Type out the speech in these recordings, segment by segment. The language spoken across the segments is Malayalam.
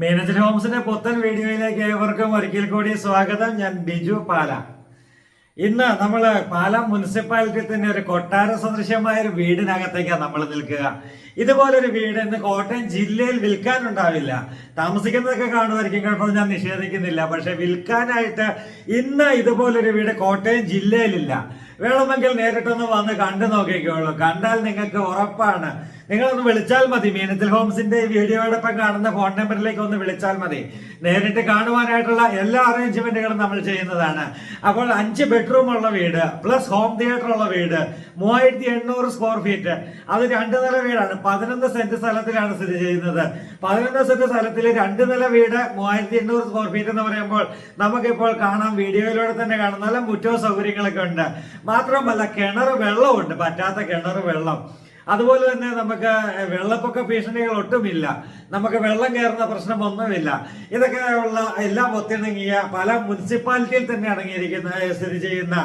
മേനേജർ ഹോംസിന്റെ പുത്തൻ വീഡിയോയിലേക്ക് ഏവർക്കും ഒരിക്കൽ കൂടി സ്വാഗതം. ഞാൻ ബിജു പാല. ഇന്ന് നമ്മൾ പാലാ മുനിസിപ്പാലിറ്റി തന്നെ ഒരു കൊട്ടാര സദൃശ്യമായ ഒരു വീടിനകത്തേക്കാണ് നമ്മൾ നിൽക്കുക. ഇതുപോലൊരു വീട് ഇന്ന് കോട്ടയം ജില്ലയിൽ വിൽക്കാനുണ്ടാവില്ല. താമസിക്കുന്നതൊക്കെ കാണുമായിരിക്കും കേട്ടോ ഞാൻ നിഷേധിക്കുന്നില്ല. പക്ഷെ വിൽക്കാനായിട്ട് ഇന്ന് ഇതുപോലൊരു വീട് കോട്ടയം ജില്ലയിലില്ല. വേണമെങ്കിൽ നേരിട്ടൊന്ന് വന്ന് കണ്ടു നോക്കിക്കോളൂ. കണ്ടാൽ നിങ്ങൾക്ക് ഉറപ്പാണ്. നിങ്ങളൊന്ന് വിളിച്ചാൽ മതി. മീനത്തിൽ ഹോംസിന്റെ വീഡിയോയോടൊപ്പം കാണുന്ന ഫോൺ നമ്പറിലേക്ക് ഒന്ന് വിളിച്ചാൽ മതി. നേരിട്ട് കാണുവാനായിട്ടുള്ള എല്ലാ അറേഞ്ച്മെന്റുകളും നമ്മൾ ചെയ്യുന്നതാണ്. അപ്പോൾ അഞ്ച് ബെഡ്റൂം ഉള്ള വീട് പ്ലസ് ഹോം തിയേറ്റർ ഉള്ള വീട് മൂവായിരത്തി എണ്ണൂറ് സ്ക്വയർ ഫീറ്റ് അത് രണ്ട് നില വീടാണ്. പതിനൊന്ന് സെന്റ് സ്ഥലത്തിലാണ് സ്ഥിതി ചെയ്യുന്നത്. പതിനൊന്ന് സെന്റ് സ്ഥലത്തിൽ രണ്ട് നില വീട് മൂവായിരത്തി എണ്ണൂറ് സ്ക്വയർ ഫീറ്റ് എന്ന് പറയുമ്പോൾ നമുക്കിപ്പോൾ കാണാം. വീഡിയോയിലൂടെ തന്നെ കാണാം. നല്ല മുറ്റവും സൗകര്യങ്ങളൊക്കെ ഉണ്ട്. മാത്രമല്ല കിണർ വെള്ളമുണ്ട് പറ്റാത്ത കിണർ വെള്ളം. അതുപോലെ തന്നെ നമുക്ക് വെള്ളപ്പൊക്ക ഭീഷണികൾ ഒട്ടുമില്ല. നമുക്ക് വെള്ളം കയറുന്ന പ്രശ്നമൊന്നുമില്ല ഇതൊക്കെ ഉള്ള എല്ലാം ഒത്തിണങ്ങിയ പല മുനിസിപ്പാലിറ്റിയിൽ തന്നെ അടങ്ങിയിരിക്കുന്ന സ്ഥിതി ചെയ്യുന്ന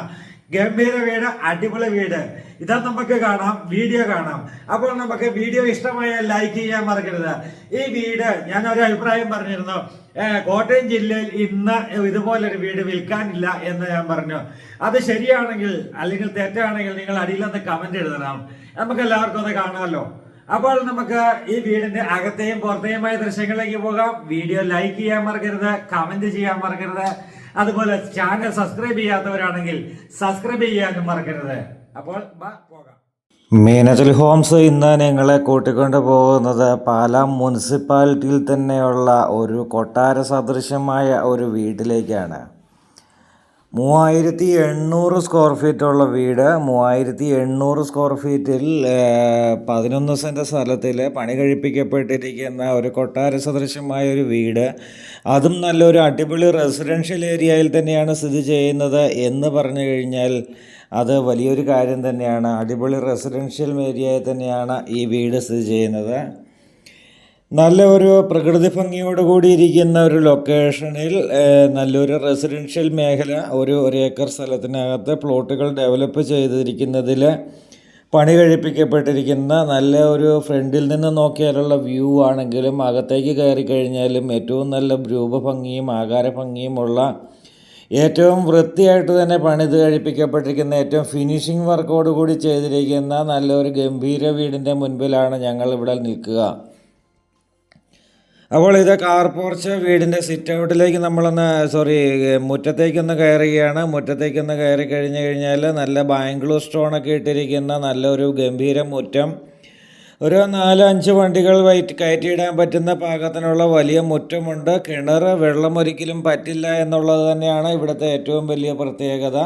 ഗംഭീര വീട് അടിപൊളി വീട്. ഇതാ നമുക്ക് കാണാം വീഡിയോ കാണാം. അപ്പോൾ നമുക്ക് വീഡിയോ ഇഷ്ടമായാൽ ലൈക്ക് ചെയ്യാൻ മറക്കരുത്. ഈ വീട് ഞാൻ ഒരു അഭിപ്രായം പറഞ്ഞിരുന്നു. കോട്ടയം ജില്ലയിൽ ഇന്ന് ഇതുപോലൊരു വീട് വിൽക്കാനില്ല എന്ന് ഞാൻ പറഞ്ഞു. അത് ശരിയാണെങ്കിൽ അല്ലെങ്കിൽ തെറ്റാണെങ്കിൽ നിങ്ങൾ അടിയിലൊന്ന് കമന്റ് എഴുതണം. നമുക്ക് എല്ലാവർക്കും ഒന്ന് കാണാമല്ലോ. അപ്പോൾ നമുക്ക് ഈ വീടിന്റെ അകത്തെയും പുറത്തെയുമായ ദൃശ്യങ്ങളിലേക്ക് പോകാം. വീഡിയോ ലൈക്ക് ചെയ്യാൻ മറക്കരുത് കമന്റ് ചെയ്യാൻ മറക്കരുത്. അതുപോലെ ചാനൽ സബ്സ്ക്രൈബ് ചെയ്യാത്തവരാണെങ്കിൽ സബ്സ്ക്രൈബ് ചെയ്യാനും മറക്കരുത്. അപ്പോൾ പോകാം. മീനച്ചൽ ഹോംസ് ഇന്ന് നിങ്ങളെ കൂട്ടിക്കൊണ്ട് പോകുന്നത് പാലാ മുനിസിപ്പാലിറ്റിയിൽ തന്നെയുള്ള ഒരു കൊട്ടാര സദൃശമായ ഒരു വീട്ടിലേക്കാണ്. മൂവായിരത്തി എണ്ണൂറ് സ്ക്വയർ ഫീറ്റുള്ള വീട് മൂവായിരത്തി എണ്ണൂറ് സ്ക്വയർ ഫീറ്റിൽ പതിനൊന്ന് സെന്റ് സ്ഥലത്തിൽ പണി കഴിപ്പിക്കപ്പെട്ടിരിക്കുന്ന ഒരു കൊട്ടാര സദൃശമായ ഒരു വീട്. അതും നല്ലൊരു അടിപൊളി റെസിഡൻഷ്യൽ ഏരിയയിൽ തന്നെയാണ് സ്ഥിതി ചെയ്യുന്നത് എന്ന് പറഞ്ഞു കഴിഞ്ഞാൽ അത് വലിയൊരു കാര്യം തന്നെയാണ്. അടിപൊളി റെസിഡൻഷ്യൽ ഏരിയയിൽ തന്നെയാണ് ഈ വീട് സ്ഥിതി ചെയ്യുന്നത്. നല്ല ഒരു പ്രകൃതി ഭംഗിയോട് കൂടിയിരിക്കുന്ന ഒരു ലൊക്കേഷനിൽ നല്ലൊരു റെസിഡൻഷ്യൽ മേഖല ഒരു ഒരു ഏക്കർ സ്ഥലത്തിനകത്ത് പ്ലോട്ടുകൾ ഡെവലപ്പ് ചെയ്തിരിക്കുന്നതിൽ പണി കഴിപ്പിക്കപ്പെട്ടിരിക്കുന്ന നല്ല ഒരു ഫ്രണ്ടിൽ നിന്ന് നോക്കിയാലുള്ള വ്യൂ ആണെങ്കിലും അകത്തേക്ക് കയറി കഴിഞ്ഞാലും ഏറ്റവും നല്ല രൂപഭംഗിയും ആകാരഭംഗിയുമുള്ള ഏറ്റവും വൃത്തിയായിട്ട് തന്നെ പണിത് കഴിപ്പിക്കപ്പെട്ടിരിക്കുന്ന ഏറ്റവും ഫിനിഷിംഗ് വർക്കോട് കൂടി ചെയ്തിരിക്കുന്ന നല്ലൊരു ഗംഭീര വീടിന്റെ മുൻപിലാണ് ഞങ്ങൾ ഇവിടെ നിൽക്കുക. അപ്പോൾ ഇത് കാർ പോർച്ച് വീടിന്റെ സിറ്റ് ഔട്ടിലേക്ക് നമ്മളൊന്ന് സോറി മുറ്റത്തേക്കൊന്ന് കയറുകയാണ്. മുറ്റത്തേക്കൊന്ന് കയറി കഴിഞ്ഞ് കഴിഞ്ഞാൽ നല്ല ബാംഗ്ലൂർ സ്റ്റോണൊക്കെ ഇട്ടിരിക്കുന്ന നല്ലൊരു ഗംഭീര മുറ്റം. ഒരു നാല് അഞ്ച് വണ്ടികൾ വൈറ്റ് കയറ്റിയിടാൻ പറ്റുന്ന പാകത്തിനുള്ള വലിയ മുറ്റമുണ്ട്. കിണർ വെള്ളം ഒരിക്കലും പറ്റില്ല എന്നുള്ളത് തന്നെയാണ് ഇവിടുത്തെ ഏറ്റവും വലിയ പ്രത്യേകത.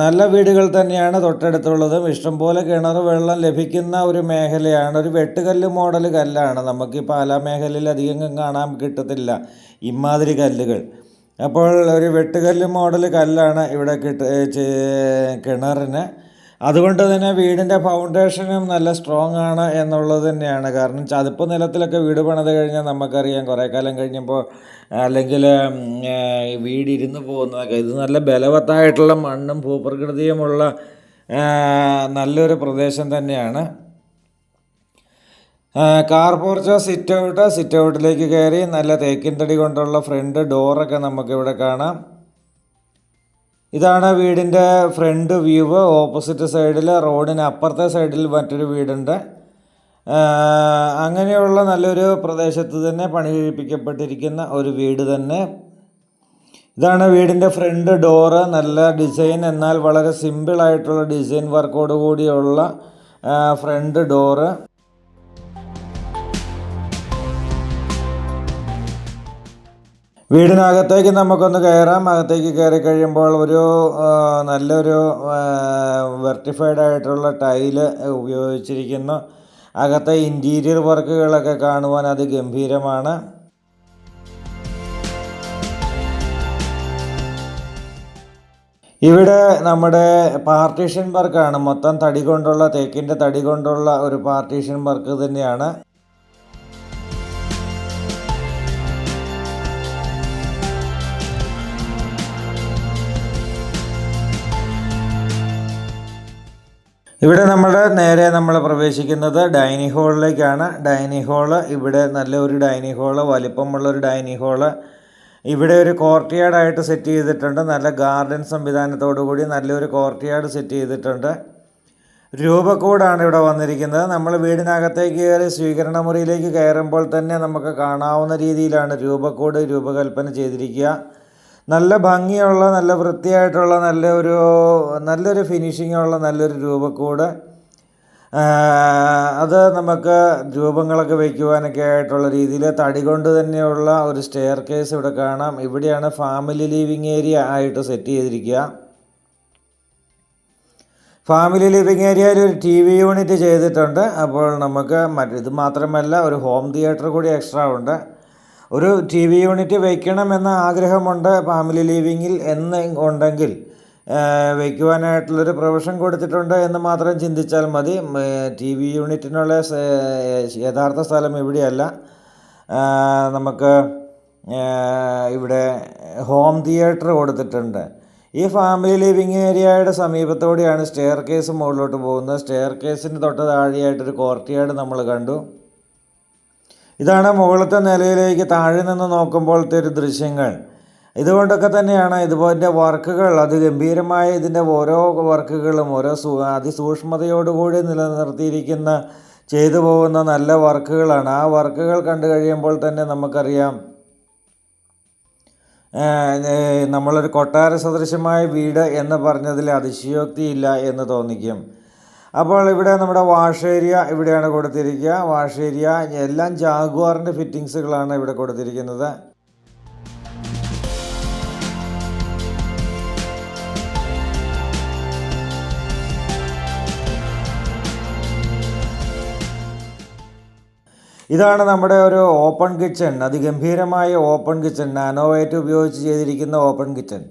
നല്ല വീടുകൾ തന്നെയാണ് തൊട്ടടുത്തുള്ളതും. ഇഷ്ടംപോലെ കിണർ വെള്ളം ലഭിക്കുന്ന ഒരു മേഖലയാണ്. ഒരു വെട്ടുകല്ല് മോഡൽ കല്ലാണ്. നമുക്ക് ഈ പാലാ മേഖലയിൽ അധികം കാണാൻ കിട്ടത്തില്ല. ഇമാതിരി കല്ലുകൾ. അപ്പോൾ ഒരു വെട്ടുകല്ല് മോഡൽ കല്ലാണ് ഇവിടെ കിട്ട കിണറിന്. അതുകൊണ്ട് തന്നെ വീടിന്റെ ഫൗണ്ടേഷനും നല്ല സ്ട്രോങ് ആണ് എന്നുള്ളത് തന്നെയാണ്. കാരണം ചതുപ്പ് നിലത്തിലൊക്കെ വീട് പണിത് കഴിഞ്ഞാൽ നമുക്കറിയാം കുറേ കാലം കഴിഞ്ഞപ്പോൾ അല്ലെങ്കിൽ വീടിരുന്ന് പോകുന്നതൊക്കെ ഇത് നല്ല ബലവത്തായിട്ടുള്ള മണ്ണും ഭൂപ്രകൃതിയുമുള്ള നല്ലൊരു പ്രദേശം തന്നെയാണ്. Car porch sit out sit ഔട്ടിലേക്ക് കയറി നല്ല തേക്കിൻ തടി കൊണ്ടുള്ള ഫ്രണ്ട് ഡോറൊക്കെ നമുക്കിവിടെ കാണാം. ഇതാണ് വീടിന്റെ ഫ്രണ്ട് വ്യൂ ഓപ്പോസിറ്റ് സൈഡിൽ റോഡിന് അപ്പുറത്തെ സൈഡിൽ മറ്റൊരു വീടുണ്ട്. അങ്ങനെയുള്ള നല്ലൊരു പ്രദേശത്ത് തന്നെ പണി കഴിപ്പിക്കപ്പെട്ടിരിക്കുന്ന ഒരു വീട് തന്നെ. ഇതാണ് വീടിന്റെ ഫ്രണ്ട് ഡോറ് നല്ല ഡിസൈൻ എന്നാൽ വളരെ സിമ്പിളായിട്ടുള്ള ഡിസൈൻ വർക്കോട് കൂടിയുള്ള ഫ്രണ്ട് ഡോറ്. വീടിനകത്തേക്ക് നമുക്കൊന്ന് കയറാം. അകത്തേക്ക് കയറി കഴിയുമ്പോൾ ഒരു നല്ലൊരു വെർട്ടിഫൈഡ് ആയിട്ടുള്ള ടൈൽ ഉപയോഗിച്ചിരിക്കുന്നു. അകത്തെ ഇന്റീരിയർ വർക്കുകളൊക്കെ കാണുവാൻ അത് ഗംഭീരമാണ്. ഇവിടെ നമ്മുടെ പാർട്ടീഷൻ വർക്കാണ് മൊത്തം തടി കൊണ്ടുള്ള തേക്കിന്റെ തടി കൊണ്ടുള്ള ഒരു പാർട്ടീഷൻ വർക്ക് തന്നെയാണ്. ഇവിടെ നമ്മുടെ നേരെ നമ്മൾ പ്രവേശിക്കുന്നത് ഡൈനിങ് ഹാളിലേക്കാണ്. ഡൈനിങ് ഹാൾ ഇവിടെ നല്ല ഒരു ഡൈനിങ് ഹാൾ വലിപ്പമുള്ള ഒരു ഡൈനിങ് ഹാൾ. ഇവിടെ ഒരു കോർട്ട്യാർഡായിട്ട് സെറ്റ് ചെയ്തിട്ടുണ്ട്. നല്ല ഗാർഡൻ സംവിധാനത്തോടുകൂടി നല്ലൊരു കോർട്ട്യാർഡ് സെറ്റ് ചെയ്തിട്ടുണ്ട്. രൂപക്കൂടാണ് ഇവിടെ വന്നിരിക്കുന്നത്. നമ്മൾ വീടിനകത്തേക്ക് കയറി സ്വീകരണ മുറിയിലേക്ക് കയറുമ്പോൾ തന്നെ നമുക്ക് കാണാവുന്ന രീതിയിലാണ് രൂപക്കൂട് രൂപകൽപ്പന ചെയ്തിരിക്കുക. നല്ല ഭംഗിയുള്ള നല്ല വൃത്തിയായിട്ടുള്ള നല്ല ഒരു നല്ലൊരു ഫിനിഷിംഗ് ഉള്ള നല്ലൊരു രൂപക്കൂട്. അത് നമുക്ക് രൂപങ്ങളൊക്കെ വയ്ക്കുവാനൊക്കെ ആയിട്ടുള്ള രീതിയിൽ തടി കൊണ്ട് തന്നെയുള്ള ഒരു സ്റ്റെയർ കേസ് ഇവിടെ കാണാം. ഇവിടെയാണ് ഫാമിലി ലിവിങ് ഏരിയ ആയിട്ട് സെറ്റ് ചെയ്തിരിക്കുക. ഫാമിലി ലിവിങ് ഏരിയയിൽ ഒരു ടി വി യൂണിറ്റ് ചെയ്തിട്ടുണ്ട്. അപ്പോൾ നമുക്ക് മറ്റ് ഇത് മാത്രമല്ല ഒരു ഹോം തിയേറ്റർ കൂടി എക്സ്ട്രാ ഉണ്ട്. ഒരു ടി വി യൂണിറ്റ് വയ്ക്കണമെന്ന ആഗ്രഹമുണ്ട് ഫാമിലി ലിവിങ്ങിൽ എന്ന് ഉണ്ടെങ്കിൽ. വയ്ക്കുവാനായിട്ടുള്ളൊരു പ്രൊവിഷൻ കൊടുത്തിട്ടുണ്ട് എന്ന് മാത്രം ചിന്തിച്ചാൽ മതി. ടി വി യൂണിറ്റിനുള്ള യഥാർത്ഥ സ്ഥലം ഇവിടെയല്ല. നമുക്ക് ഇവിടെ ഹോം തിയേറ്റർ കൊടുത്തിട്ടുണ്ട്. ഈ ഫാമിലി ലിവിങ് ഏരിയയുടെ സമീപത്തോടെയാണ് സ്റ്റെയർ കേസ് മുകളിലോട്ട് പോകുന്നത്. സ്റ്റെയർ കേസിന് തൊട്ട് താഴെയായിട്ടൊരു കോർട്ട് യാർഡ് നമ്മൾ കണ്ടു. ഇതാണ് മുകളിലത്തെ നിലയിലേക്ക് താഴെ നിന്ന് നോക്കുമ്പോഴത്തെ ഒരു ദൃശ്യങ്ങൾ. ഇതുകൊണ്ടൊക്കെ തന്നെയാണ് ഇതുപോലെ വർക്കുകൾ അതിഗംഭീരമായ ഇതിന്റെ ഓരോ വർക്കുകളും ഓരോ സൂ അതിസൂക്ഷ്മതയോടുകൂടി നിലനിർത്തിയിരിക്കുന്ന ചെയ്തു പോകുന്ന നല്ല വർക്കുകളാണ്. ആ വർക്കുകൾ കണ്ടു കഴിയുമ്പോൾ തന്നെ നമുക്കറിയാം നമ്മളൊരു കൊട്ടാര സദൃശമായ വീട് എന്ന് പറഞ്ഞതിൽ അതിശയോക്തിയില്ല എന്ന് തോന്നിക്കും. അപ്പോൾ ഇവിടെ നമ്മുടെ വാഷ് ഏരിയ ഇവിടെയാണ് കൊടുത്തിരിക്കുക. വാഷ് ഏരിയ എല്ലാം ജാഗ്വാറിന്റെ ഫിറ്റിങ്സുകളാണ് ഇവിടെ കൊടുത്തിരിക്കുന്നത്. ഇതാണ് നമ്മുടെ ഒരു ഓപ്പൺ കിച്ചൺ. അതിഗംഭീരമായ ഓപ്പൺ കിച്ചൺ. നാനോവൈറ്റ് ഉപയോഗിച്ച് ചെയ്തിരിക്കുന്ന ഓപ്പൺ കിച്ചൺ.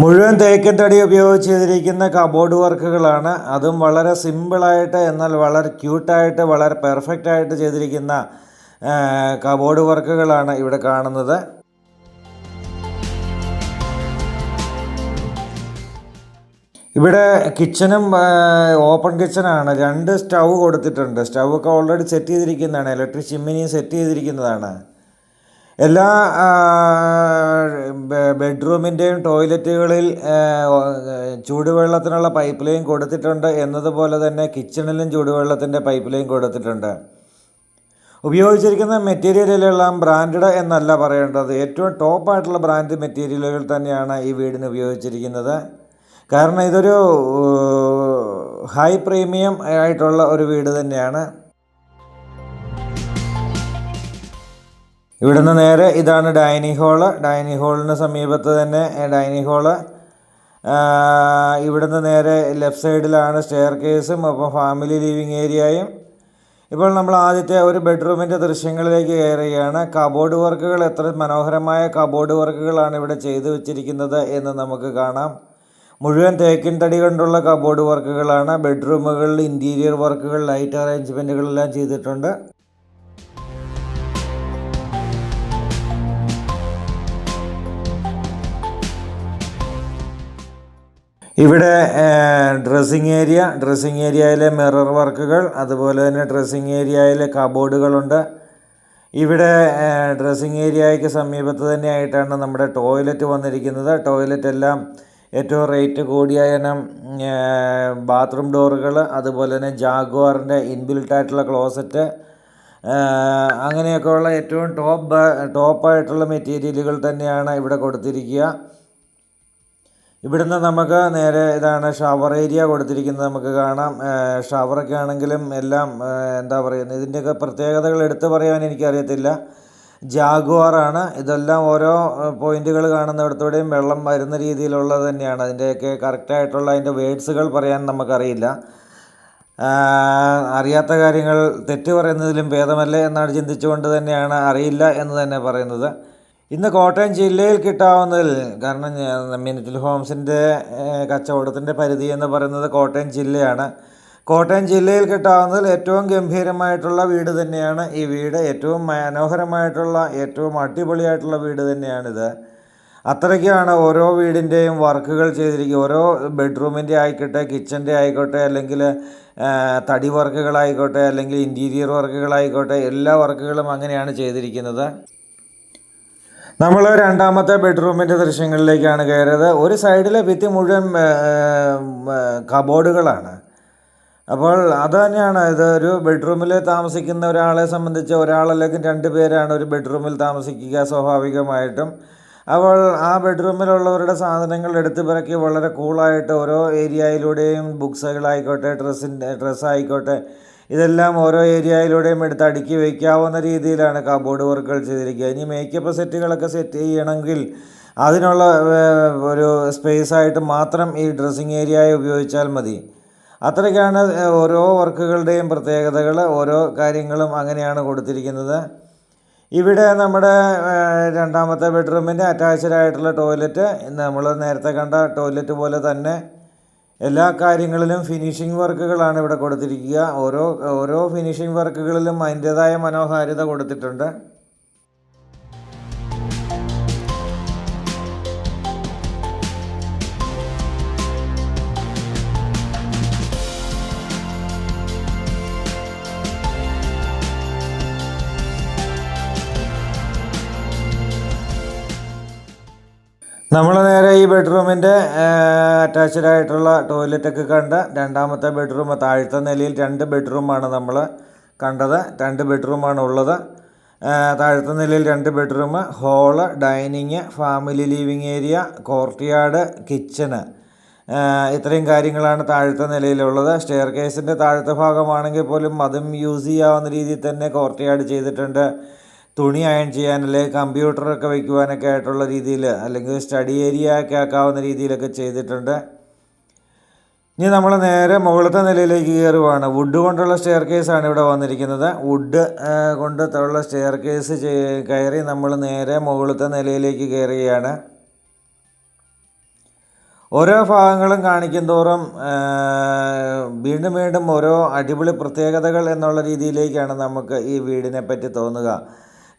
മുഴുവൻ തേക്കൻ തടി ഉപയോഗിച്ച് ചെയ്തിരിക്കുന്ന കബോർഡ് വർക്കുകളാണ് അതും വളരെ സിമ്പിളായിട്ട് എന്നാൽ വളരെ ക്യൂട്ടായിട്ട് വളരെ പെർഫെക്റ്റ് ആയിട്ട് ചെയ്തിരിക്കുന്ന കബോർഡ് വർക്കുകളാണ് ഇവിടെ കാണുന്നത്. ഇവിടെ കിച്ചണും ഓപ്പൺ കിച്ചണാണ് രണ്ട് സ്റ്റൗ കൊടുത്തിട്ടുണ്ട്. സ്റ്റൗ ഒക്കെ ഓൾറെഡി സെറ്റ് ചെയ്തിരിക്കുന്നതാണ്. ഇലക്ട്രിക് ചിമ്മിനിയും സെറ്റ് ചെയ്തിരിക്കുന്നതാണ്. എല്ലാ ബെഡ്റൂമിന്റെയും ടോയ്ലറ്റുകളിൽ ചൂടുവെള്ളത്തിനുള്ള പൈപ്പ് ലൈൻ കൊടുത്തിട്ടുണ്ട് എന്നതുപോലെ തന്നെ കിച്ചണിലും ചൂടുവെള്ളത്തിന്റെ പൈപ്പ് ലൈൻ കൊടുത്തിട്ടുണ്ട്. ഉപയോഗിച്ചിരിക്കുന്ന മെറ്റീരിയലുകളെല്ലാം ബ്രാൻഡഡ് എന്നല്ല പറയേണ്ടത്. ഏറ്റവും ടോപ്പായിട്ടുള്ള ബ്രാൻഡ് മെറ്റീരിയലുകൾ തന്നെയാണ് ഈ വീടിന് ഉപയോഗിച്ചിരിക്കുന്നത്. കാരണം ഇതൊരു ഹൈ പ്രീമിയം ആയിട്ടുള്ള ഒരു വീട് തന്നെയാണ്. ഇവിടുന്ന് നേരെ ഇതാണ് ഡൈനിങ് ഹാൾ. ഡൈനിങ് ഹാളിന് സമീപത്ത് തന്നെ ഡൈനിങ് ഹാൾ. ഇവിടുന്ന് നേരെ ലെഫ്റ്റ് സൈഡിലാണ് സ്റ്റെയർ കേസും ഒപ്പം ഫാമിലി ലിവിങ് ഏരിയയും. ഇപ്പോൾ നമ്മൾ ആദ്യത്തെ ഒരു ബെഡ്റൂമിന്റെ ദൃശ്യങ്ങളിലേക്ക് കയറുകയാണ്. കബോർഡ് വർക്കുകൾ എത്ര മനോഹരമായ കബോർഡ് വർക്കുകളാണ് ഇവിടെ ചെയ്തു വെച്ചിരിക്കുന്നത് എന്ന് നമുക്ക് കാണാം. മുഴുവൻ തേക്കിൻ തടി കൊണ്ടുള്ള കബോർഡ് വർക്കുകളാണ്. ബെഡ്റൂമുകളിൽ ഇന്റീരിയർ വർക്കുകൾ ലൈറ്റ് അറേഞ്ച്മെന്റുകളെല്ലാം ചെയ്തിട്ടുണ്ട്. ഇവിടെ ഡ്രസ്സിങ് ഏരിയ ഡ്രസ്സിങ് ഏരിയയിലെ മിറർ വർക്കുകൾ അതുപോലെ തന്നെ ഡ്രസ്സിങ് ഏരിയയിലെ കബോർഡുകളുണ്ട് ഇവിടെ ഡ്രസ്സിങ് ഏരിയയ്ക്ക് സമീപത്ത് തന്നെയായിട്ടാണ് നമ്മുടെ ടോയ്ലറ്റ് വന്നിരിക്കുന്നത്. ടോയ്ലറ്റ് എല്ലാം ഏറ്റവും റേറ്റ് കൂടിയ ഇനം ബാത്റൂം ഡോറുകൾ അതുപോലെ തന്നെ ജാഗ്വാറിന്റെ ഇൻബിൽട്ട് ആയിട്ടുള്ള ക്ലോസറ്റ് അങ്ങനെയൊക്കെയുള്ള ഏറ്റവും ടോപ്പ് ടോപ്പായിട്ടുള്ള മെറ്റീരിയലുകൾ തന്നെയാണ് ഇവിടെ കൊടുത്തിരിക്കുക. ഇവിടുന്ന് നമുക്ക് നേരെ ഇതാണ് ഷവർ ഏരിയ കൊടുത്തിരിക്കുന്നത് നമുക്ക് കാണാം. ഷവറൊക്കെ ആണെങ്കിലും എല്ലാം എന്താ പറയുന്നത് ഇതിന്റെയൊക്കെ പ്രത്യേകതകൾ എടുത്തു പറയാൻ എനിക്കറിയത്തില്ല. ജാഗുവാറാണ് ഇതെല്ലാം ഓരോ പോയിന്റുകൾ കാണുന്നിടത്തൂടെയും വെള്ളം വരുന്ന രീതിയിലുള്ളത് തന്നെയാണ്. അതിന്റെയൊക്കെ കറക്റ്റായിട്ടുള്ള അതിന്റെ വേഡ്സുകൾ പറയാൻ നമുക്കറിയില്ല. അറിയാത്ത കാര്യങ്ങൾ തെറ്റ് പറയുന്നതിലും ഭേദമല്ലേ എന്നാണ് ചിന്തിച്ചുകൊണ്ട് തന്നെയാണ് അറിയില്ല എന്ന് തന്നെ പറയുന്നത്. ഇന്ന് കോട്ടയം ജില്ലയിൽ കിട്ടാവുന്നതിൽ കാരണം മിനിറ്റിൽ ഹോംസിന്റെ കച്ചവടത്തിന്റെ പരിധി എന്ന് പറയുന്നത് കോട്ടയം ജില്ലയാണ്. കോട്ടയം ജില്ലയിൽ കിട്ടാവുന്നതിൽ ഏറ്റവും ഗംഭീരമായിട്ടുള്ള വീട് തന്നെയാണ് ഈ വീട്. ഏറ്റവും മനോഹരമായിട്ടുള്ള ഏറ്റവും അടിപൊളിയായിട്ടുള്ള വീട് തന്നെയാണിത്. അത്രയ്ക്കാണ് ഓരോ വീടിന്റെയും വർക്കുകൾ ചെയ്തിരിക്കുക. ഓരോ ബെഡ്റൂമിന്റെ ആയിക്കോട്ടെ കിച്ചന്റെ ആയിക്കോട്ടെ അല്ലെങ്കിൽ തടി വർക്കുകളായിക്കോട്ടെ അല്ലെങ്കിൽ ഇന്റീരിയർ വർക്കുകളായിക്കോട്ടെ എല്ലാ വർക്കുകളും അങ്ങനെയാണ് ചെയ്തിരിക്കുന്നത്. നമ്മൾ രണ്ടാമത്തെ ബെഡ്റൂമിന്റെ ദൃശ്യങ്ങളിലേക്കാണ് കയറിയത്. ഒരു സൈഡിലെ ഭിത്തി മുഴുവൻ കബോർഡുകളാണ്. അപ്പോൾ അത് തന്നെയാണ്. ഇത് ഒരു ബെഡ്റൂമിൽ താമസിക്കുന്ന ഒരാളെ സംബന്ധിച്ച് ഒരാളല്ലെങ്കിൽ രണ്ട് പേരാണ് ഒരു ബെഡ്റൂമിൽ താമസിക്കുക സ്വാഭാവികമായിട്ടും. അപ്പോൾ ആ ബെഡ്റൂമിലുള്ളവരുടെ സാധനങ്ങൾ എടുത്തു പിറക്കി വളരെ കൂളായിട്ട് ഓരോ ഏരിയയിലൂടെയും ബുക്സുകളായിക്കോട്ടെ ഡ്രസ്സിന്റെ ഡ്രസ്സായിക്കോട്ടെ ഇതെല്ലാം ഓരോ ഏരിയയിലൂടെയും എടുത്ത് അടുക്കി വയ്ക്കാവുന്ന രീതിയിലാണ് കബോർഡ് വർക്കുകൾ ചെയ്തിരിക്കുക. ഇനി മേക്കപ്പ് സെറ്റുകളൊക്കെ സെറ്റ് ചെയ്യണമെങ്കിൽ അതിനുള്ള ഒരു സ്പേസ് ആയിട്ട് മാത്രം ഈ ഡ്രസ്സിങ് ഏരിയ ഉപയോഗിച്ചാൽ മതി. അത്രയ്ക്കാണ് ഓരോ വർക്കുകളുടെയും പ്രത്യേകതകൾ ഓരോ കാര്യങ്ങളും അങ്ങനെയാണ് കൊടുത്തിരിക്കുന്നത്. ഇവിടെ നമ്മുടെ രണ്ടാമത്തെ ബെഡ്റൂമിന്റെ അറ്റാച്ച്ഡ് ആയിട്ടുള്ള ടോയ്ലറ്റ് നമ്മൾ നേരത്തെ കണ്ട ടോയ്ലറ്റ് പോലെ തന്നെ എല്ലാ കാര്യങ്ങളിലും ഫിനിഷിംഗ് വർക്കുകളാണ് ഇവിടെ കൊടുത്തിരിക്കുക. ഓരോ ഓരോ ഫിനിഷിംഗ് വർക്കുകളിലും അതിന്റേതായ മനോഹാരിത കൊടുത്തിട്ടുണ്ട്. നമ്മൾ നേരെ ഈ ബെഡ്റൂമിന്റെ അറ്റാച്ച്ഡ് ആയിട്ടുള്ള ടോയ്ലറ്റൊക്കെ കണ്ട് രണ്ടാമത്തെ ബെഡ്റൂം താഴത്തെ നിലയിൽ രണ്ട് ബെഡ്റൂമാണ് നമ്മൾ കണ്ടത്. രണ്ട് ബെഡ്റൂമാണ് ഉള്ളത്. താഴത്തെ നിലയിൽ രണ്ട് bedroom hall dining family living area courtyard kitchen. ഇത്രയും കാര്യങ്ങളാണ് താഴത്തെ നിലയിലുള്ളത്. സ്റ്റെയർ കേസിന്റെ താഴത്തെ ഭാഗമാണെങ്കിൽ പോലും അതും യൂസ് ചെയ്യാവുന്ന രീതിയിൽ തന്നെ കോർട്ട്യാർഡ് ചെയ്തിട്ടുണ്ട്. തുണി അയൺ ചെയ്യാൻ അല്ലെങ്കിൽ കമ്പ്യൂട്ടറൊക്കെ വയ്ക്കുവാനൊക്കെ ആയിട്ടുള്ള രീതിയിൽ അല്ലെങ്കിൽ സ്റ്റഡി ഏരിയ ഒക്കെ ആക്കാവുന്ന രീതിയിലൊക്കെ ചെയ്തിട്ടുണ്ട്. ഇനി നമ്മൾ നേരെ മുകളിലത്തെ നിലയിലേക്ക് കയറുവാണ്. വുഡ് കൊണ്ടുള്ള സ്റ്റെയർ കേസാണ് ഇവിടെ വന്നിരിക്കുന്നത്. വുഡ് കൊണ്ട് ഉള്ള സ്റ്റെയർ കേസ് കയറി നമ്മൾ നേരെ മുകളിലത്തെ നിലയിലേക്ക് കയറുകയാണ്. ഓരോ ഭാഗങ്ങളും കാണിക്കും തോറും വീണ്ടും വീണ്ടും ഓരോ അടിപൊളി പ്രത്യേകതകൾ എന്നുള്ള രീതിയിലേക്കാണ് നമുക്ക് ഈ വീടിനെ പറ്റി തോന്നുക.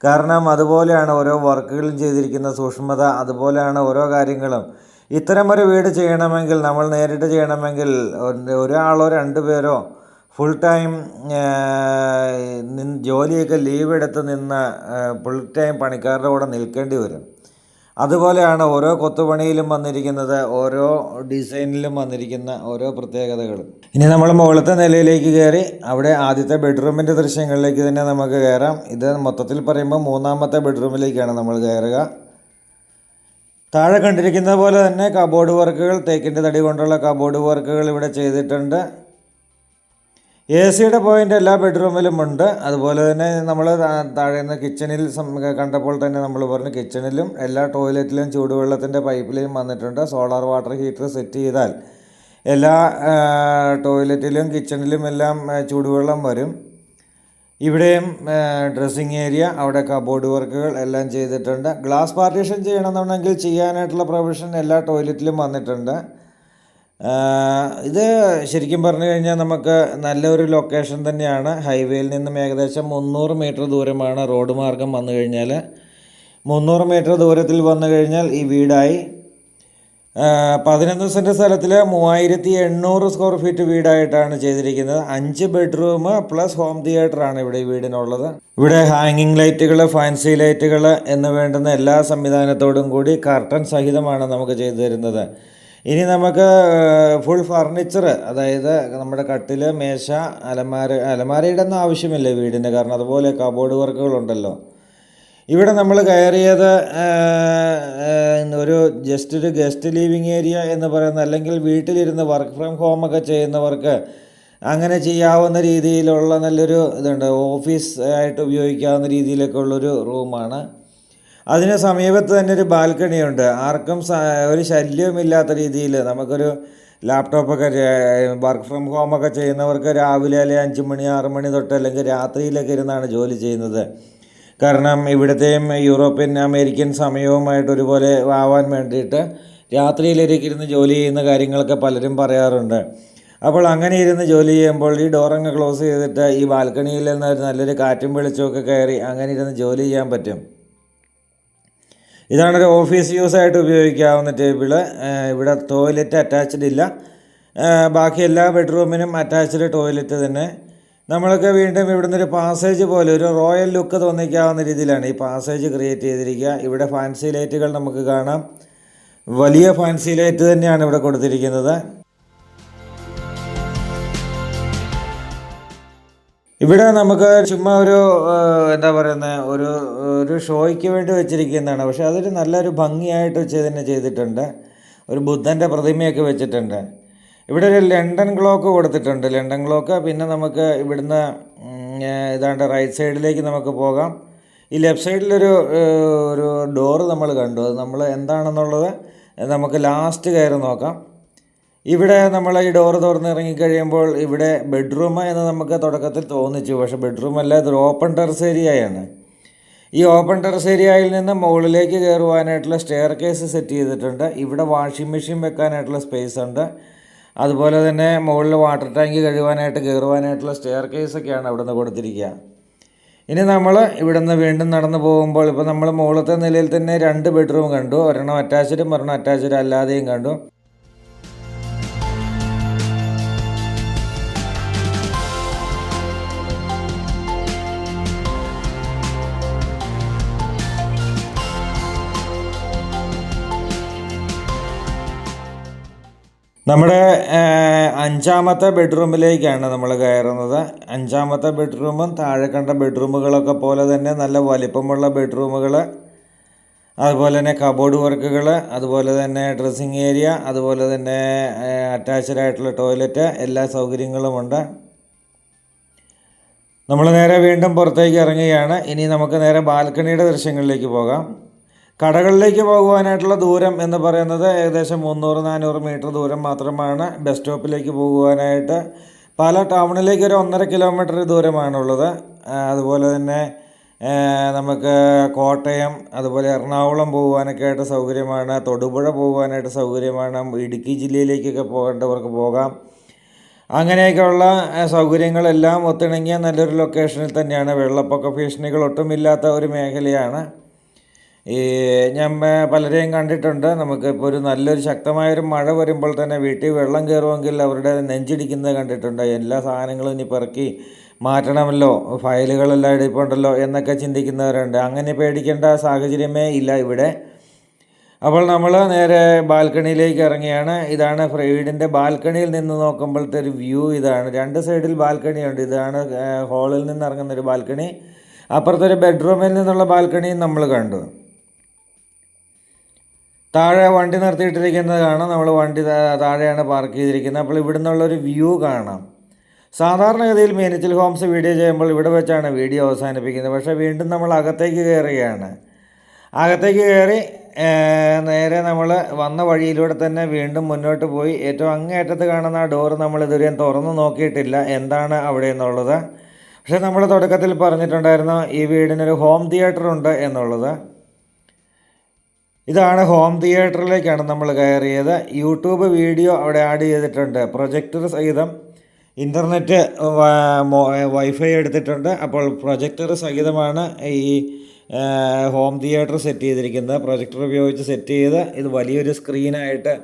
കാരണം അതുപോലെയാണ് ഓരോ വർക്കുകളും ചെയ്തിരിക്കുന്ന സൂക്ഷ്മത അതുപോലെയാണ് ഓരോ കാര്യങ്ങളും. ഇത്തരം ഒരു വീട് ചെയ്യണമെങ്കിൽ നമ്മൾ നേരിട്ട് ചെയ്യണമെങ്കിൽ ഒരാളോ രണ്ടു പേരോ ഫുൾ ടൈം ജോലിയൊക്കെ ലീവ് എടുത്ത് നിന്ന് ഫുൾ ടൈം പണിക്കാരുടെ കൂടെ നിൽക്കേണ്ടി വരും. അതുപോലെയാണ് ഓരോ കൊത്തുപണിയിലും വന്നിരിക്കുന്നത് ഓരോ ഡിസൈനിലും വന്നിരിക്കുന്ന ഓരോ പ്രത്യേകതകളും ഇനി നമ്മൾ മുകളിലത്തെ നിലയിലേക്ക് കയറി അവിടെ ആദ്യത്തെ ബെഡ്റൂമിന്റെ ദൃശ്യങ്ങളിലേക്ക് തന്നെ നമുക്ക് കയറാം. ഇത് മൊത്തത്തിൽ പറയുമ്പോൾ മൂന്നാമത്തെ ബെഡ്റൂമിലേക്കാണ് നമ്മൾ കയറുക. താഴെ കണ്ടിരിക്കുന്ന പോലെ തന്നെ കബോർഡ് വർക്കുകൾ തേക്കിന്റെ തടി കൊണ്ടുള്ള കബോർഡ് വർക്കുകൾ ഇവിടെ ചെയ്തിട്ടുണ്ട്. എ സിയുടെ പോയിന്റ് എല്ലാ ബെഡ്റൂമിലും ഉണ്ട്. അതുപോലെ തന്നെ നമ്മൾ താഴെ കിച്ചണിൽ കണ്ടപ്പോൾ തന്നെ നമ്മൾ പറഞ്ഞു കിച്ചണിലും എല്ലാ ടോയ്ലറ്റിലും ചൂടുവെള്ളത്തിന്റെ പൈപ്പിലും വന്നിട്ടുണ്ട്. സോളാർ വാട്ടർ ഹീറ്റർ സെറ്റ് ചെയ്താൽ എല്ലാ ടോയ്ലറ്റിലും കിച്ചണിലും എല്ലാം ചൂടുവെള്ളം വരും. ഇവിടെയും ഡ്രസ്സിങ് ഏരിയ അവിടെ കബോർഡ് വർക്കുകൾ എല്ലാം ചെയ്തിട്ടുണ്ട്. ഗ്ലാസ് പാർട്ടീഷൻ ചെയ്യണമെന്നുണ്ടെങ്കിൽ ചെയ്യാനായിട്ടുള്ള പ്രൊവിഷൻ എല്ലാ ടോയ്ലറ്റിലും വന്നിട്ടുണ്ട്. ഇത് ശരിക്കും പറഞ്ഞു കഴിഞ്ഞാൽ നമുക്ക് നല്ലൊരു ലൊക്കേഷൻ തന്നെയാണ്. ഹൈവേയിൽ നിന്നും ഏകദേശം മുന്നൂറ് മീറ്റർ ദൂരമാണ് റോഡ് മാർഗം വന്നു കഴിഞ്ഞാൽ മുന്നൂറ് മീറ്റർ ദൂരത്തിൽ വന്നു കഴിഞ്ഞാൽ ഈ വീടായി. പതിനൊന്ന് സെന്റ് സ്ഥലത്തിൽ മൂവായിരത്തി എണ്ണൂറ് സ്ക്വയർ ഫീറ്റ് വീടായിട്ടാണ് ചെയ്തിരിക്കുന്നത്. അഞ്ച് ബെഡ്റൂം പ്ലസ് ഹോം തിയേറ്ററാണ് ഇവിടെ ഈ വീടിനുള്ളത്. ഇവിടെ ഹാങ്ങിങ് ലൈറ്റുകൾ ഫാൻസി ലൈറ്റുകൾ എന്ന് വേണ്ടുന്ന എല്ലാ സംവിധാനത്തോടും കൂടി കർട്ടൻ സഹിതമാണ് നമുക്ക് ചെയ്തു തരുന്നത്. ഇനി നമുക്ക് ഫുൾ ഫർണിച്ചർ അതായത് നമ്മുടെ കട്ടിൽ മേശ അലമാര അലമാരയുടെ ഒന്നും ആവശ്യമില്ല വീടിന്. കാരണം അതുപോലെ കബോർഡ് വർക്കുകളുണ്ടല്ലോ ഇവിടെ നമ്മൾ കയറിയത് ഒരു ജസ്റ്റ് ഒരു ഗസ്റ്റ് ലീവിങ് ഏരിയ എന്ന് പറയുന്ന അല്ലെങ്കിൽ വീട്ടിലിരുന്ന് വർക്ക് ഫ്രം ഹോം ഒക്കെ ചെയ്യുന്നവർക്ക് അങ്ങനെ ചെയ്യാവുന്ന രീതിയിലുള്ള നല്ലൊരു ഇതുണ്ട്. ഓഫീസ് ആയിട്ട് ഉപയോഗിക്കാവുന്ന രീതിയിലൊക്കെ ഉള്ളൊരു റൂമാണ് അതിന് സമീപത്ത് തന്നെ ഒരു ബാൽക്കണിയുണ്ട് ആർക്കും ഒരു ശല്യവുമില്ലാത്ത രീതിയിൽ നമുക്കൊരു ലാപ്ടോപ്പൊക്കെ വർക്ക് ഫ്രം ഹോം ഒക്കെ ചെയ്യുന്നവർക്ക് രാവിലെ അല്ലെങ്കിൽ അഞ്ച് മണി ആറ് മണി തൊട്ട് അല്ലെങ്കിൽ രാത്രിയിലൊക്കെ ഇരുന്നാണ് ജോലി ചെയ്യുന്നത്. കാരണം ഇവിടുത്തെയും യൂറോപ്യൻ അമേരിക്കൻ സമയവുമായിട്ട് ഒരുപോലെ ആവാൻ വേണ്ടിയിട്ട് രാത്രിയിലേക്ക് ഇരുന്ന് ജോലി ചെയ്യുന്ന കാര്യങ്ങളൊക്കെ പലരും പറയാറുണ്ട്. അപ്പോൾ അങ്ങനെ ഇരുന്ന് ജോലി ചെയ്യുമ്പോൾ ഈ ഡോറങ്ങ് ക്ലോസ് ചെയ്തിട്ട് ഈ ബാൽക്കണിയിൽ നിന്ന് നല്ലൊരു കാറ്റും വെളിച്ചമൊക്കെ കയറി അങ്ങനെ ഇരുന്ന് ജോലി ചെയ്യാൻ പറ്റും. ഇതാണ് ഒരു ഓഫീസ് യൂസ് ആയിട്ട് ഉപയോഗിക്കാവുന്ന ടേബിൾ ഇവിടെ ടോയ്ലറ്റ് അറ്റാച്ച്ഡ് ഇല്ല. ബാക്കി എല്ലാ ബെഡ്റൂമിനും അറ്റാച്ച്ഡ് ടോയ്ലറ്റ് തന്നെ. നമ്മളൊക്കെ വീണ്ടും ഇവിടുന്ന് ഒരു പാസേജ് പോലെ ഒരു റോയൽ ലുക്ക് തോന്നിക്കാവുന്ന രീതിയിലാണ് ഈ പാസേജ് ക്രിയേറ്റ് ചെയ്തിരിക്കുക. ഇവിടെ ഫാൻസി ലൈറ്റുകൾ നമുക്ക് കാണാം. വലിയ ഫാൻസി ലൈറ്റ് തന്നെയാണ് ഇവിടെ കൊടുത്തിരിക്കുന്നത്. ഇവിടെ നമുക്ക് ചുമ്മാ ഒരു എന്താ പറയുന്നത് ഒരു ഒരു ഷോയ്ക്ക് വേണ്ടി വെച്ചിരിക്കുന്നതാണ്. പക്ഷെ അതൊരു നല്ലൊരു ഭംഗിയായിട്ട് വെച്ച് തന്നെ ചെയ്തിട്ടുണ്ട്. ഒരു ബുദ്ധന്റെ പ്രതിമയൊക്കെ വെച്ചിട്ടുണ്ട്. ഇവിടെ ഒരു ലണ്ടൻ ക്ലോക്ക് കൊടുത്തിട്ടുണ്ട്. ലണ്ടൻ ക്ലോക്ക് പിന്നെ നമുക്ക് ഇവിടുന്ന് ഇതാണ്ട് റൈറ്റ് സൈഡിലേക്ക് നമുക്ക് പോകാം. ഈ ലെഫ്റ്റ് സൈഡിലൊരു ഒരു ഡോറ് നമ്മൾ കണ്ടു. അത് നമ്മൾ എന്താണെന്നുള്ളത് നമുക്ക് ലാസ്റ്റ് കയറി നോക്കാം. ഇവിടെ നമ്മൾ ഈ ഡോർ തുറന്ന് ഇറങ്ങിക്കഴിയുമ്പോൾ ഇവിടെ ബെഡ്റൂം എന്ന് നമുക്ക് തുടക്കത്തിൽ തോന്നിച്ചു. പക്ഷേ ബെഡ്റൂം അല്ല ഇതൊരു ഓപ്പൺ ടെറസ് ഏരിയയാണ് ഈ ഓപ്പൺ ടെറസ് ഏരിയയിൽ നിന്ന് മുകളിലേക്ക് കയറുവാനായിട്ടുള്ള സ്റ്റെയർ കേസ് സെറ്റ് ചെയ്തിട്ടുണ്ട്. ഇവിടെ വാഷിംഗ് മെഷീൻ വെക്കാനായിട്ടുള്ള സ്പേസ് ഉണ്ട്. അതുപോലെ തന്നെ മുകളിൽ വാട്ടർ ടാങ്ക് കഴുകാനായിട്ട് കയറുവാനായിട്ടുള്ള സ്റ്റെയർ കേസൊക്കെയാണ് അവിടെ നിന്ന് കൊടുത്തിരിക്കുക. ഇനി നമ്മൾ ഇവിടെ നിന്ന് വീണ്ടും നടന്നു പോകുമ്പോൾ ഇപ്പോൾ നമ്മൾ മുകളിലത്തെ നിലയിൽ തന്നെ രണ്ട് ബെഡ്റൂം കണ്ടു. ഒരെണ്ണം അറ്റാച്ച്ഡും ഒരെണ്ണം അറ്റാച്ച്ഡ് അല്ലാതെയും കണ്ടു. നമ്മുടെ അഞ്ചാമത്തെ ബെഡ്റൂമിലേക്കാണ് നമ്മൾ കയറുന്നത്. അഞ്ചാമത്തെ ബെഡ്റൂമും താഴെ കണ്ട ബെഡ്റൂമുകളൊക്കെ പോലെ തന്നെ നല്ല വലിപ്പമുള്ള ബെഡ്റൂമുകൾ അതുപോലെ തന്നെ കബോർഡ് വർക്കുകൾ അതുപോലെ തന്നെ ഡ്രസ്സിങ് ഏരിയ അതുപോലെ തന്നെ അറ്റാച്ച്ഡ് ആയിട്ടുള്ള ടോയ്ലറ്റ് എല്ലാ സൗകര്യങ്ങളുമുണ്ട് നമ്മൾ നേരെ വീണ്ടും പുറത്തേക്ക് ഇറങ്ങുകയാണ്. ഇനി നമുക്ക് നേരെ ബാൽക്കണിയുടെ ദൃശ്യങ്ങളിലേക്ക് പോകാം. കടകളിലേക്ക് പോകുവാനായിട്ടുള്ള ദൂരം എന്ന് പറയുന്നത് ഏകദേശം മുന്നൂറ് നാനൂറ് മീറ്റർ ദൂരം മാത്രമാണ്. ബസ് സ്റ്റോപ്പിലേക്ക് പോകുവാനായിട്ട് പല ടൗണിലേക്ക് ഒരു ഒന്നര കിലോമീറ്റർ ദൂരമാണുള്ളത്. അതുപോലെ തന്നെ നമുക്ക് കോട്ടയം അതുപോലെ എറണാകുളം പോകുവാനൊക്കെ ആയിട്ട് സൗകര്യമാണ്. തൊടുപുഴ പോകുവാനായിട്ട് സൗകര്യമാണ്. ഇടുക്കി ജില്ലയിലേക്കൊക്കെ പോകേണ്ടവർക്ക് പോകാം. അങ്ങനെയൊക്കെയുള്ള സൗകര്യങ്ങളെല്ലാം ഒത്തിണങ്ങിയ നല്ലൊരു ലൊക്കേഷനിൽ തന്നെയാണ്. വെള്ളപ്പൊക്ക ഭീഷണികൾ ഒട്ടുമില്ലാത്ത ഒരു മേഖലയാണ്. ഈ ഞാൻ പലരെയും കണ്ടിട്ടുണ്ട്. നമുക്ക് ഇപ്പോൾ ഒരു നല്ലൊരു ശക്തമായൊരു മഴ വരുമ്പോൾ തന്നെ വീട്ടിൽ വെള്ളം കയറുമെങ്കിൽ അവരുടെ നെഞ്ചിടിക്കുന്നത് കണ്ടിട്ടുണ്ട്. എല്ലാ സാധനങ്ങളും ഇനി പെറുക്കി മാറ്റണമല്ലോ. ഫയലുകളെല്ലാം എടുപ്പുണ്ടല്ലോ എന്നൊക്കെ ചിന്തിക്കുന്നവരുണ്ട്. അങ്ങനെ പേടിക്കേണ്ട സാഹചര്യമേ ഇല്ല ഇവിടെ. അപ്പോൾ നമ്മൾ നേരെ ബാൽക്കണിയിലേക്ക് ഇറങ്ങിയാണ്. ഇതാണ് വീടിന്റെ ബാൽക്കണിയിൽ നിന്ന് നോക്കുമ്പോഴത്തെ ഒരു വ്യൂ ഇതാണ്. രണ്ട് സൈഡിൽ ബാൽക്കണി ഉണ്ട് ഇതാണ് ഹാളിൽ നിന്ന് ഇറങ്ങുന്ന ഒരു ബാൽക്കണി. അപ്പുറത്തൊരു ബെഡ്റൂമിൽ നിന്നുള്ള ബാൽക്കണിയും നമ്മൾ കണ്ടു. താഴെ വണ്ടി നിർത്തിയിട്ടിരിക്കുന്നത് കാണാം നമ്മൾ വണ്ടി താഴെയാണ് പാർക്ക് ചെയ്തിരിക്കുന്നത്. അപ്പോൾ ഇവിടെ നിന്നുള്ളൊരു വ്യൂ കാണാം. സാധാരണഗതിയിൽ മീനച്ചിൽ ഹോംസ് വീഡിയോ ചെയ്യുമ്പോൾ ഇവിടെ വെച്ചാണ് വീഡിയോ അവസാനിപ്പിക്കുന്നത്. പക്ഷേ വീണ്ടും നമ്മൾ അകത്തേക്ക് കയറുകയാണ്. അകത്തേക്ക് കയറി നേരെ നമ്മൾ വന്ന വഴിയിലൂടെ തന്നെ വീണ്ടും മുന്നോട്ട് പോയി. ഏറ്റവും അങ്ങേയറ്റത്ത് കാണുന്ന ആ ഡോറ് നമ്മൾ ഇതുവരെയും തുറന്നു നോക്കിയിട്ടില്ല. എന്താണ് അവിടെ എന്നുള്ളത്. പക്ഷേ നമ്മൾ തുടക്കത്തിൽ പറഞ്ഞിട്ടുണ്ടായിരുന്നു ഈ വീടിനൊരു ഹോം തിയേറ്റർ ഉണ്ട് എന്നുള്ളത്. ഇതാണ് ഹോം തിയേറ്ററിലേക്കാണ് നമ്മൾ കയറിയത്. യൂട്യൂബ് വീഡിയോ അവിടെ ആഡ് ചെയ്തിട്ടുണ്ട്. പ്രൊജക്ടർ സഹിതം ഇന്റർനെറ്റ് വൈഫൈ എടുത്തിട്ടുണ്ട്. അപ്പോൾ പ്രൊജക്ടർ സഹിതമാണ് ഈ ഹോം തിയേറ്റർ സെറ്റ് ചെയ്തിരിക്കുന്നത്. പ്രൊജക്ടർ ഉപയോഗിച്ച് സെറ്റ് ചെയ്ത് ഇത് വലിയൊരു സ്ക്രീനായിട്ട്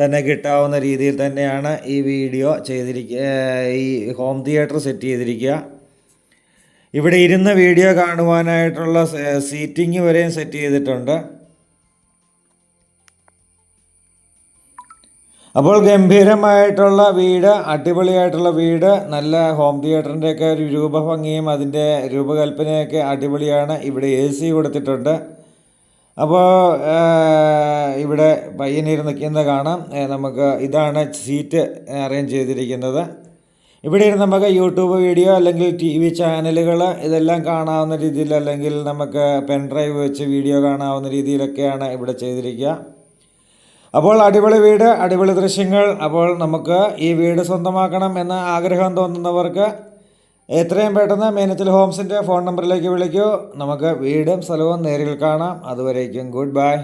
തന്നെ കിട്ടാവുന്ന രീതിയിൽ തന്നെയാണ് ഈ വീഡിയോ ചെയ്തിരിക്കുക ഈ ഹോം തിയേറ്റർ സെറ്റ് ചെയ്തിരിക്കുക. ഇവിടെ ഇരുന്ന് വീഡിയോ കാണുവാനായിട്ടുള്ള സീറ്റിംഗ് വരെയും സെറ്റ് ചെയ്തിട്ടുണ്ട്. അപ്പോൾ ഗംഭീരമായിട്ടുള്ള വീട് അടിപൊളിയായിട്ടുള്ള വീട് നല്ല ഹോം തിയേറ്ററിന്റെയൊക്കെ ഒരു രൂപഭംഗിയും അതിന്റെ രൂപകൽപ്പനയൊക്കെ അടിപൊളിയാണ്. ഇവിടെ എ സി കൊടുത്തിട്ടുണ്ട്. അപ്പോൾ ഇവിടെ പയ്യനീർ നിൽക്കുന്നത് കാണാം. നമുക്ക് ഇതാണ് സീറ്റ് അറേഞ്ച് ചെയ്തിരിക്കുന്നത്. ഇവിടെ ഇരുന്ന് നമുക്ക് യൂട്യൂബ് വീഡിയോ അല്ലെങ്കിൽ ടി വി ചാനലുകൾ ഇതെല്ലാം കാണാവുന്ന രീതിയിൽ അല്ലെങ്കിൽ നമുക്ക് പെൻ ഡ്രൈവ് വെച്ച് വീഡിയോ കാണാവുന്ന രീതിയിലൊക്കെയാണ് ഇവിടെ ചെയ്തിരിക്കുക. അപ്പോൾ അടിപൊളി വീട് അടിപൊളി ദൃശ്യങ്ങൾ. അപ്പോൾ നമുക്ക് ഈ വീട് സ്വന്തമാക്കണം എന്ന ആഗ്രഹം തോന്നുന്നവർക്ക് എത്രയും പെട്ടെന്ന് മീനത്തിൽ ഹോംസിന്റെ ഫോൺ നമ്പറിലേക്ക് വിളിക്കൂ. നമുക്ക് വീടും സ്ഥലവും നേരിൽ കാണാം. അതുവരേക്കും ഗുഡ് ബൈ.